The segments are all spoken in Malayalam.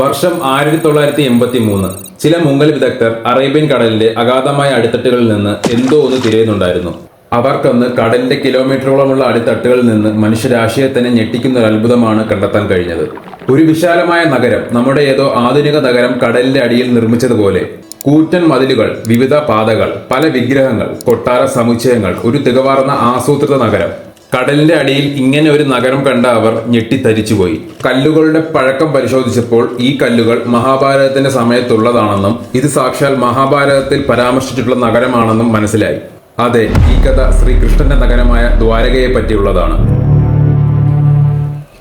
വർഷം ആയിരത്തി തൊള്ളായിരത്തി എൺപത്തി മൂന്ന് ചില മുങ്ങൽ വിദഗ്ധർ അറേബ്യൻ കടലിന്റെ അഗാധമായ അടിത്തട്ടുകളിൽ നിന്ന് എന്തോ ഒന്ന് തിരയുന്നുണ്ടായിരുന്നു. അവർക്കൊന്ന് കടലിന്റെ കിലോമീറ്ററോളമുള്ള അടിത്തട്ടുകളിൽ നിന്ന് മനുഷ്യരാശിയെ തന്നെ ഞെട്ടിക്കുന്ന ഒരു അത്ഭുതമാണ് കണ്ടെത്താൻ കഴിഞ്ഞത്. ഒരു വിശാലമായ നഗരം നമ്മുടെ ഏതോ ആധുനിക നഗരം കടലിന്റെ അടിയിൽ നിർമ്മിച്ചതുപോലെ. കൂറ്റൻ മതിലുകൾ വിവിധ പാതകൾ പല വിഗ്രഹങ്ങൾ കൊട്ടാര സമുച്ചയങ്ങൾ ഒരു തികവാർന്ന ആസൂത്രിത നഗരം. കടലിന്റെ അടിയിൽ ഇങ്ങനെ ഒരു നഗരം കണ്ട അവർ ഞെട്ടിത്തരിച്ചുപോയി. കല്ലുകളുടെ പഴക്കം പരിശോധിച്ചപ്പോൾ ഈ കല്ലുകൾ മഹാഭാരതത്തിന്റെ സമയത്തുള്ളതാണെന്നും ഇത് സാക്ഷാൽ മഹാഭാരതത്തിൽ പരാമർശിച്ചിട്ടുള്ള നഗരമാണെന്നും മനസ്സിലായി. അതെ ഈ കഥ ശ്രീകൃഷ്ണന്റെ നഗരമായ ദ്വാരകയെ പറ്റിയുള്ളതാണ്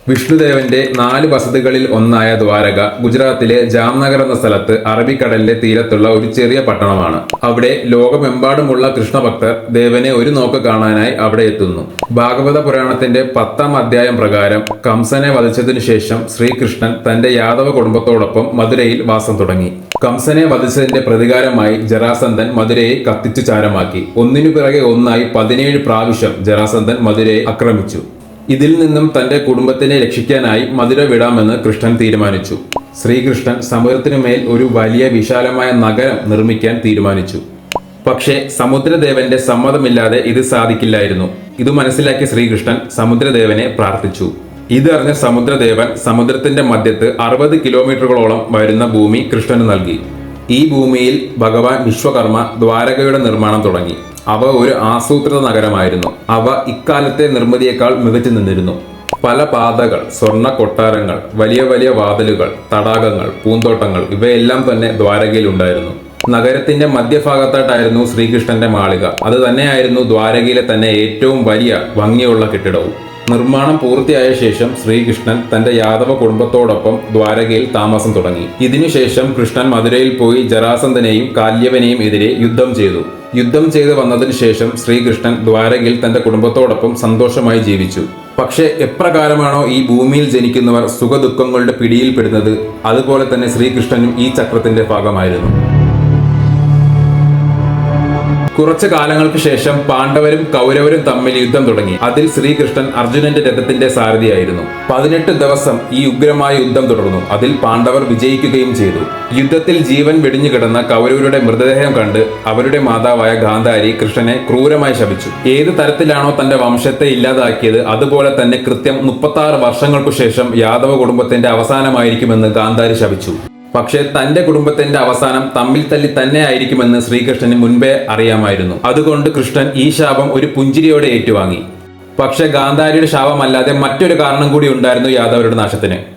വിഷ്ണുദേവന്റെ നാല് വസതികളിൽ ഒന്നായ ദ്വാരക ഗുജറാത്തിലെ ജാംനഗർ എന്ന സ്ഥലത്ത് അറബിക്കടലിലെ തീരത്തുള്ള ഒരു ചെറിയ പട്ടണമാണ്. അവിടെ ലോകമെമ്പാടുമുള്ള കൃഷ്ണഭക്തർ ദേവനെ ഒരു നോക്ക് കാണാനായി അവിടെ എത്തുന്നു. ഭാഗവത പുരാണത്തിന്റെ പത്താം അധ്യായം പ്രകാരം കംസനെ വധിച്ചതിനു ശേഷം ശ്രീകൃഷ്ണൻ തന്റെ യാദവ കുടുംബത്തോടൊപ്പം മധുരയിൽ വാസം തുടങ്ങി. കംസനെ വധിച്ചതിന്റെ പ്രതികാരമായി ജരാസന്ധൻ മധുരയെ കത്തിച്ചു ചാരമാക്കി. ഒന്നിനു പിറകെ ഒന്നായി പതിനേഴ് പ്രാവശ്യം ജരാസന്ധൻ മധുരയെ ആക്രമിച്ചു. ഇതിൽ നിന്നും തന്റെ കുടുംബത്തിനെ രക്ഷിക്കാനായി മധുര വിടാമെന്ന് കൃഷ്ണൻ തീരുമാനിച്ചു. ശ്രീകൃഷ്ണൻ സമുദ്രത്തിനു മേൽ ഒരു വലിയ വിശാലമായ നഗരം നിർമ്മിക്കാൻ തീരുമാനിച്ചു. പക്ഷേ സമുദ്രദേവന്റെ സമ്മതമില്ലാതെ ഇത് സാധിക്കില്ലായിരുന്നു. ഇത് മനസ്സിലാക്കിയ ശ്രീകൃഷ്ണൻ സമുദ്രദേവനെ പ്രാർത്ഥിച്ചു. ഇതറിഞ്ഞ സമുദ്രദേവൻ സമുദ്രത്തിന്റെ മധ്യത്ത് അറുപത് കിലോമീറ്ററുകളോളം വരുന്ന ഭൂമി കൃഷ്ണന് നൽകി. ഈ ഭൂമിയിൽ ഭഗവാൻ വിശ്വകർമ്മ ദ്വാരകയുടെ നിർമ്മാണം തുടങ്ങി. അവ ഒരു ആസൂത്രിത നഗരമായിരുന്നു. അവ ഇക്കാലത്തെ നിർമ്മിതിയേക്കാൾ മികച്ചു നിന്നിരുന്നു. പല പാതകൾ സ്വർണ കൊട്ടാരങ്ങൾ വലിയ വലിയ വാതിലുകൾ തടാകങ്ങൾ പൂന്തോട്ടങ്ങൾ ഇവയെല്ലാം തന്നെ ദ്വാരകയിൽ ഉണ്ടായിരുന്നു. നഗരത്തിന്റെ മധ്യഭാഗത്തായിട്ടായിരുന്നു ശ്രീകൃഷ്ണന്റെ മാളിക. അത് തന്നെയായിരുന്നു ദ്വാരകയിലെ തന്നെ ഏറ്റവും വലിയ ഭംഗിയുള്ള കെട്ടിടവും. നിർമ്മാണം പൂർത്തിയായ ശേഷം ശ്രീകൃഷ്ണൻ തന്റെ യാദവ കുടുംബത്തോടൊപ്പം ദ്വാരകയിൽ താമസം തുടങ്ങി. ഇതിനുശേഷം കൃഷ്ണൻ മധുരയിൽ പോയി ജരാസന്ധനെയും കാല്യവനെയും എതിരെ യുദ്ധം ചെയ്തു. യുദ്ധം ചെയ്ത് വന്നതിന് ശേഷം ശ്രീകൃഷ്ണൻ ദ്വാരകയിൽ തന്റെ കുടുംബത്തോടൊപ്പം സന്തോഷമായി ജീവിച്ചു. പക്ഷേ എപ്രകാരമാണോ ഈ ഭൂമിയിൽ ജനിക്കുന്നവർ സുഖദുഃഖങ്ങളുടെ പിടിയിൽപ്പെടുന്നത്? അതുപോലെ തന്നെ ശ്രീകൃഷ്ണനും ഈ ചക്രത്തിന്റെ ഭാഗമായിരുന്നു. കുറച്ചു കാലങ്ങൾക്ക് ശേഷം പാണ്ഡവരും കൗരവരും തമ്മിൽ യുദ്ധം തുടങ്ങി. അതിൽ ശ്രീകൃഷ്ണൻ അർജുനന്റെ രഥത്തിന്റെ സാരഥിയായിരുന്നു. പതിനെട്ട് ദിവസം ഈ ഉഗ്രമായ യുദ്ധം തുടർന്നു. അതിൽ പാണ്ഡവർ വിജയിക്കുകയും ചെയ്തു. യുദ്ധത്തിൽ ജീവൻ വെടിഞ്ഞു കിടന്ന കൗരവരുടെ മൃതദേഹം കണ്ട് അവരുടെ മാതാവായ ഗാന്ധാരി കൃഷ്ണനെ ക്രൂരമായി ശപിച്ചു. ഏത് തരത്തിലാണോ തന്റെ വംശത്തെ ഇല്ലാതാക്കിയത് അതുപോലെ തന്നെ കൃത്യം മുപ്പത്തി വർഷങ്ങൾക്കു ശേഷം യാദവ കുടുംബത്തിന്റെ അവസാനമായിരിക്കുമെന്ന് ഗാന്ധാരി ശപിച്ചു. പക്ഷേ തന്റെ കുടുംബത്തിന്റെ അവസാനം തമ്മിൽ തല്ലി തന്നെ ആയിരിക്കുമെന്ന് ശ്രീകൃഷ്ണന് മുൻപേ അറിയാമായിരുന്നു. അതുകൊണ്ട് കൃഷ്ണൻ ഈ ശാപം ഒരു പുഞ്ചിരിയോടെ ഏറ്റുവാങ്ങി. പക്ഷേ ഗാന്ധാരിയുടെ ശാപമല്ലാതെ മറ്റൊരു കാരണം കൂടി ഉണ്ടായിരുന്നു യാദവരുടെ നാശത്തിന്.